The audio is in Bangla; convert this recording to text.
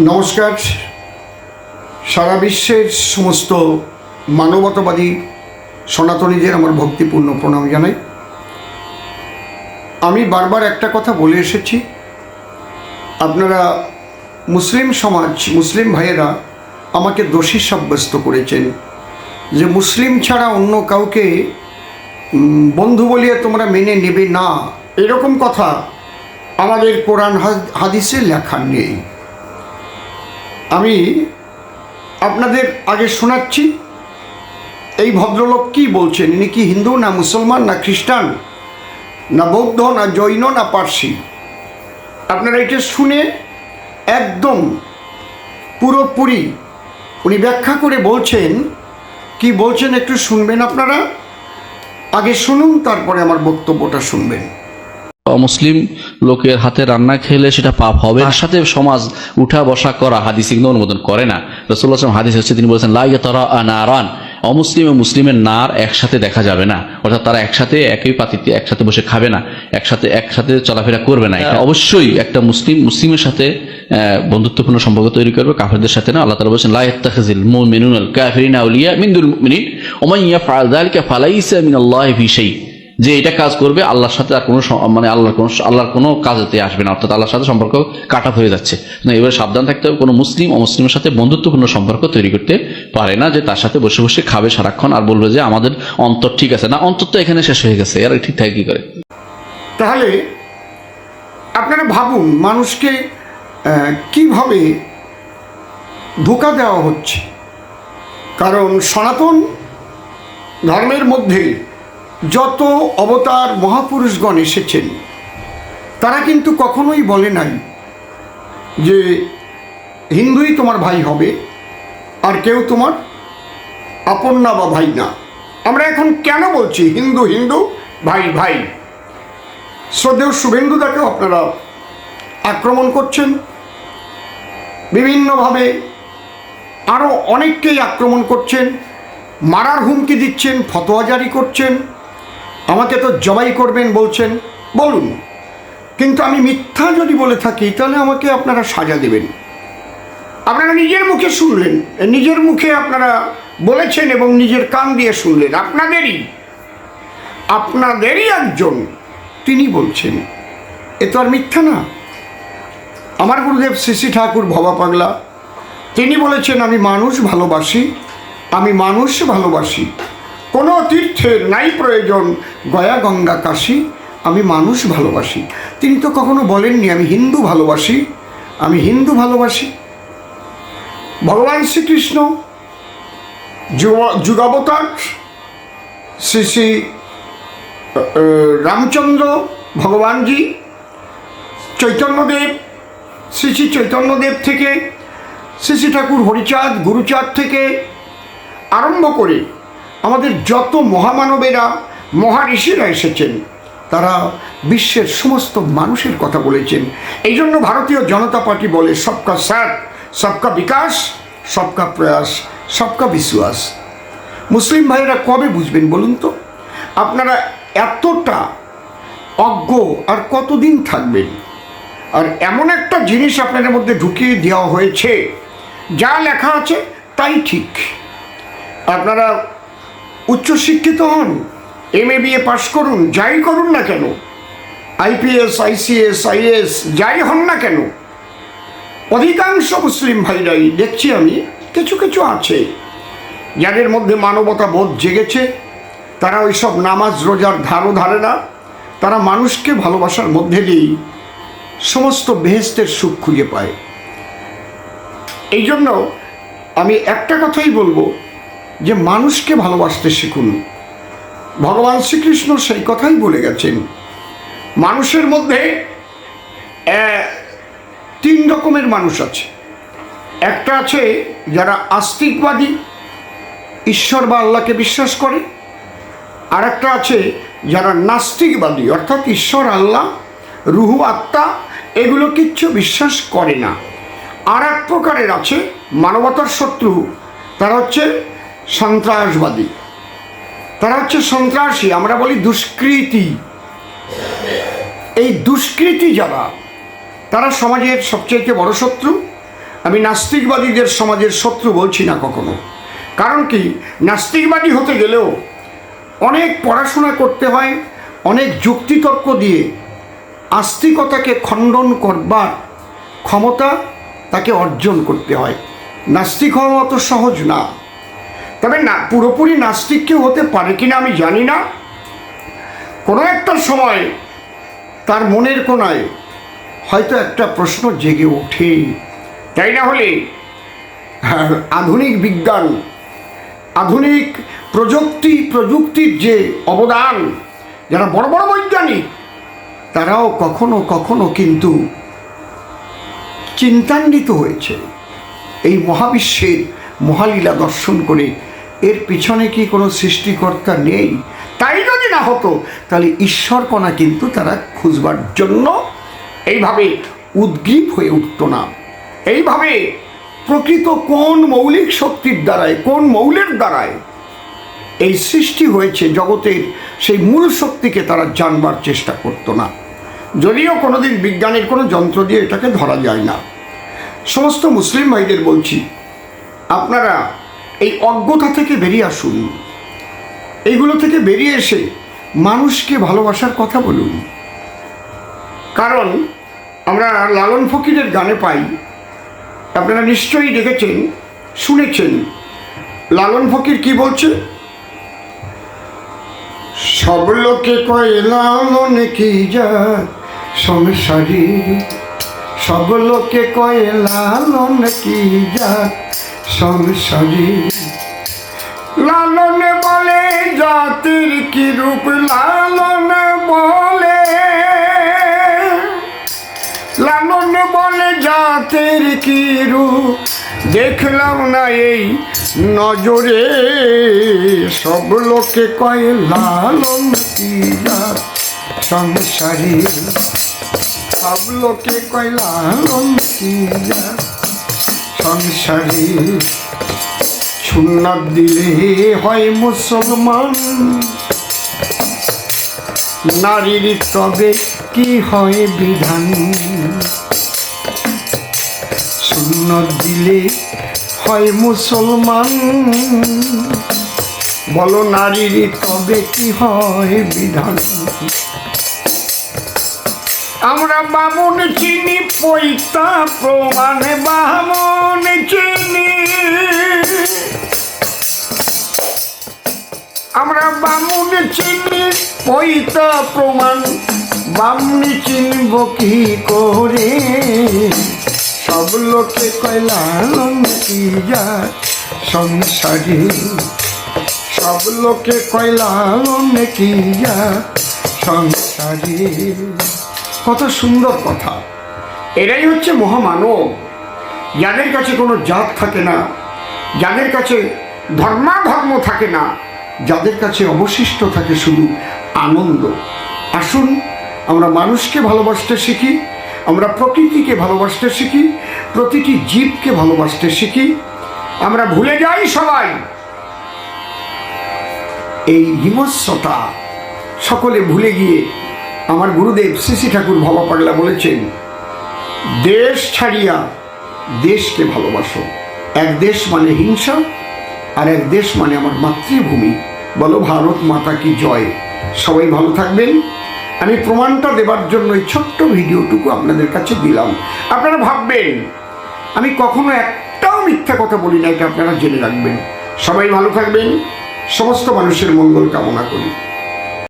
নমস্কার। সারা বিশ্বের সমস্ত মানবতাবাদী সনাতনীদের আমার ভক্তিপূর্ণ প্রণাম জানাই। আমি বারবার একটা কথা বলে এসেছি। আপনারা মুসলিম সমাজ, মুসলিম ভাইয়েরা আমাকে দোষী সাব্যস্ত করেছেন যে মুসলিম ছাড়া অন্য কাউকে বন্ধু বলিয়ে তোমরা মেনে নেবে না। এরকম কথা আমাদের কোরআন হাদিসে লেখা নেই। আমি আপনাদের আগে শোনাচ্ছি, এই ভদ্রলোক কি বলছেন? ইনি কি হিন্দু না মুসলমান না খ্রিস্টান? না বৌদ্ধ, না জৈন, না পার্সি? আপনারা এটা শুনে একদম পুরোপুরি উনি ব্যাখ্যা করে বলছেন, কি বলছেন একটু শুনবেন আপনারা? আগে শুনুন, তারপরে আমার বক্তব্যটা শুনবেন। অমুসলিম লোকের হাতে রান্না খেলে সেটা পাপ হবে। তার সাথে সমাজ উঠা বসা করা হাদিস কিন্তু অনুমোদন করে না। রসুল্লাহ হাদিস হচ্ছে, তিনি বলেছেন লাইয়া তারা নারান। অমুসলিম ও মুসলিমের নার একসাথে দেখা যাবে না। অর্থাৎ তারা একসাথে একই পাতিতে একসাথে বসে খাবে না, একসাথে একসাথে চলাফেরা করবে না। অবশ্যই একটা মুসলিম, মুসলিমের সাথে বন্ধুত্বপূর্ণ সম্পর্ক তৈরি করবে, কাফেরদের সাথে না। আল্লাহ তালা বলছেন শাই। যে এটা কাজ করবে, আল্লাহর সাথে আর কোনো মানে আল্লাহর কোনো আল্লাহর কোনো কাজেতে আসবে না, অর্থাৎ আল্লাহর সাথে সম্পর্ক কাটা হয়ে যাচ্ছে। না, এবার সাবধান থাকতে হবে, কোনো মুসলিম অমুসলিমের সাথে বন্ধুত্বপূর্ণ সম্পর্ক তৈরি করতে পারে না, যে তার সাথে বসে বসে খাবে সারাক্ষণ আর বলবে যে আমাদের অন্তর ঠিক আছে। না, অন্তর তো এখানে শেষ হয়ে গেছে আর ঠিক থাকে কি করে? তাহলে আপনারা ভাবুন, মানুষকে কীভাবে ধোকা দেওয়া হচ্ছে? কারণ সনাতন ধর্মের মধ্যে যত অবতার মহাপুরুষগণ এসেছেন, তারা কিন্তু কখনোই বলে নাই যে হিন্দুই তোমার ভাই হবে আর কেউ তোমার আপন না বা ভাই না। আমরা এখন কেন বলছি হিন্দু হিন্দু, ভাই ভাই? শ্রদ্ধেয় শুভেন্দুদাকেও আপনারা আক্রমণ করছেন। বিভিন্নভাবে আরও অনেককেই আক্রমণ করছেন। মারার হুমকি দিচ্ছেন, ফতোয়া জারি করছেন। আমাকে তো জবাই করবেন বলছেন, বলুন। কিন্তু আমি মিথ্যা যদি বলে থাকি, তাহলে আমাকে আপনারা সাজা দেবেন। আপনারা নিজের মুখে শুনলেন, নিজের মুখে আপনারা বলেছেন এবং নিজের কান দিয়ে শুনলেন। আপনাদেরই আপনাদেরই একজন, তিনি বলছেন। এ তো আর মিথ্যা না। আমার গুরুদেব শ্রী ঠাকুর ভবা পাগলা। তিনি বলেছেন, আমি মানুষ ভালোবাসি, আমি মানুষ ভালোবাসি। কোনো তীর্থের নাই প্রয়োজন। গয়া, গঙ্গা, কাশী, আমি মানুষ ভালোবাসি। তিনি তো কখনো বলেননি, আমি হিন্দু ভালোবাসি। আমি হিন্দু ভালোবাসি। ভগবান শ্রীকৃষ্ণ, যুগ- যুগাবতার, শ্রী শ্রী রামচন্দ্র ভগবানজি, চৈতন্যদেব, শ্রী শ্রী চৈতন্যদেব থেকে, শ্রী শ্রী ঠাকুর হরিচাঁদ, গুরুচাঁদ থেকে আরম্ভ করে আমাদের যত মহামানবেরা মহারিষিরা এসেছেন, তারা বিশ্বের সমস্ত মানুষের কথা বলেছেন। এই জন্য ভারতীয় জনতা পার্টি বলে সবকা সাথ, সবকা বিকাশ, সবকা প্রয়াস, সবকা বিশ্বাস। মুসলিম ভাইয়েরা কবে বুঝবেন বলুন তো? আপনারা এতটা অজ্ঞ আর কতদিন থাকবেন? আর এমন একটা জিনিস আপনাদের মধ্যে ঢুকিয়ে দেওয়া হয়েছে, যা লেখা আছে তাই ঠিক। আপনারা উচ্চশিক্ষিত হন এম এ বিএ পাশ করুন, যাই করুন না কেন আইপিএস আইসিএস আইএস যাই হন না কেন, অধিকাংশ মুসলিম ভাইরাই দেখছি আমি, কিছু কিছু আছে, যাদের মধ্যে মানবতা বোধ জেগেছে, তারা ওইসব নামাজ রোজার ধারও ধারে না, তারা মানুষকে ভালোবাসার মধ্যে দিয়েই সমস্ত বেহেস্তের সুখ খুঁজে পায়। এই জন্য আমি একটা কথাই বলব যে মানুষকে ভালোবাসতে শিখুন। ভগবান শ্রীকৃষ্ণ সেই কথাই বলে গেছেন। মানুষের মধ্যে তিন রকমের মানুষ আছে। একটা আছে যারা আস্তিকবাদী, ঈশ্বর বা আল্লাহকে বিশ্বাস করে। আর একটা আছে যারা নাস্তিকবাদী, অর্থাৎ ঈশ্বর, আল্লাহ, রুহু, আত্মা, এগুলো কিচ্ছু বিশ্বাস করে না। আর এক প্রকারের আছে মানবতার শত্রু। তারা হচ্ছে সন্ত্রাসবাদী। তারা হচ্ছে সন্ত্রাসী, আমরা বলি দুষ্কৃতি। এই দুষ্কৃতি যারা, তারা সমাজের সবচেয়ে বড় শত্রু। আমি নাস্তিকবাদীদের সমাজের শত্রু বলছি না কখনো। কারণ কি? নাস্তিকবাদী হতে গেলেও অনেক পড়াশোনা করতে হয়, অনেক যুক্তিতর্ক দিয়ে আস্তিকতাকে খণ্ডন করবার ক্ষমতা তাকে অর্জন করতে হয়। নাস্তিক হওয়া অত সহজ না। তবে না পুরোপুরি নাস্তিক কেউ হতে পারে কিনা আমি জানি না। কোনো একটা সময় তার মনের কোনায় হয়তো একটা প্রশ্ন জেগে ওঠে। তাই না হলে? হ্যাঁ, আধুনিক বিজ্ঞান আধুনিক প্রযুক্তি প্রযুক্তির যে অবদান যারা বড় বড় বৈজ্ঞানিক তারাও কখনো কখনো কিন্তু চিন্তান্বিত হয়েছে। এই মহাবিশ্বের মহালীলা দর্শন করে এর পিছনে কি কোনো সৃষ্টিকর্তা নেই? তাই যদি না হতো, তাহলে ঈশ্বরকণা কিন্তু তারা খুঁজবার জন্য এইভাবে উদ্গ্রীব হয়ে উঠত না। এইভাবে প্রকৃত কোন মৌলিক শক্তির দ্বারায়, কোন মৌলের দ্বারায় এই সৃষ্টি হয়েছে জগতের সেই মূল শক্তিকে তারা জানবার চেষ্টা করতো না। যদিও কোনোদিন বিজ্ঞানের কোনো যন্ত্র দিয়ে এটাকে ধরা যায় না। সমস্ত মুসলিম ভাইদের বলছি, আপনারা এই অজ্ঞতা থেকে বেরিয়ে আসুন। এইগুলো থেকে বেরিয়ে এসে মানুষকে ভালোবাসার কথা বলুন। কারণ আমরা লালন ফকিরের গানে পাই, আপনারা নিশ্চয়ই দেখেছেন, শুনেছেন, লালন ফকির কি বলছে? সব লোকে কয়, লালন কি যা সংসারী? সব লোকে কয়, লালন কি যা সংসারী? লালন বলে, জাতির কি রূপ লালন বলে? লালন বলে, জাতের কি রূপ? দেখলাম না এই নজরে। সব লোকে কয়, লালন কি সংসারী? সব লোকে কয়, লালন কি সংসারী? সুন্নত দিলে হয় মুসলমান। নারীর তবে কি হয় বিধান? সুন্নত দিলে হয় মুসলমান। বলো নারীর তবে কি হয় বিধান? আমরা বামুন চিনি, পৈতা প্রমাণ বামুন চিনি। আমরা বামুন চিনি পৈতা প্রমাণ। বামনি চিনব কি করে? সব লোকে কয়লালন কি যা সংসারী? সব লোকে কয়লালন কি যা সংসারী? কত সুন্দর কথা। এরাই হচ্ছে মহামানব। যাদের কাছে কোনো জাত থাকে না, যাদের কাছে ধর্মাধর্ম থাকে না যাদের কাছে অবশিষ্ট থাকে শুধু আনন্দ। আসুন, আমরা মানুষকে ভালোবাসতে শিখি, আমরা প্রকৃতিকে ভালোবাসতে শিখি, প্রতিটি জীবকে ভালোবাসতে শিখি। আমরা ভুলে যাই সবাই। এই হিমস্বতা সকলে ভুলে গিয়ে আমার গুরুদেব শ্রী ঠাকুর ভবা পাগলা বলেছেন, দেশ ছাড়িয়া দেশকে ভালোবাসো। এক দেশ মানে হিংসা, আর এক দেশ মানে আমার মাতৃভূমি। বলো ভারত মাতা কি জয়? সবাই ভালো থাকবেন। আমি প্রমাণটা দেবার জন্য এই ছোট্ট ভিডিওটুকু আপনাদের কাছে দিলাম। আপনারা ভাববেন, আমি কখনো একটাও মিথ্যা কথা বলি না, এটা আপনারা জেনে রাখবেন। সবাই ভালো থাকবেন। সমস্ত মানুষের মঙ্গল কামনা করি।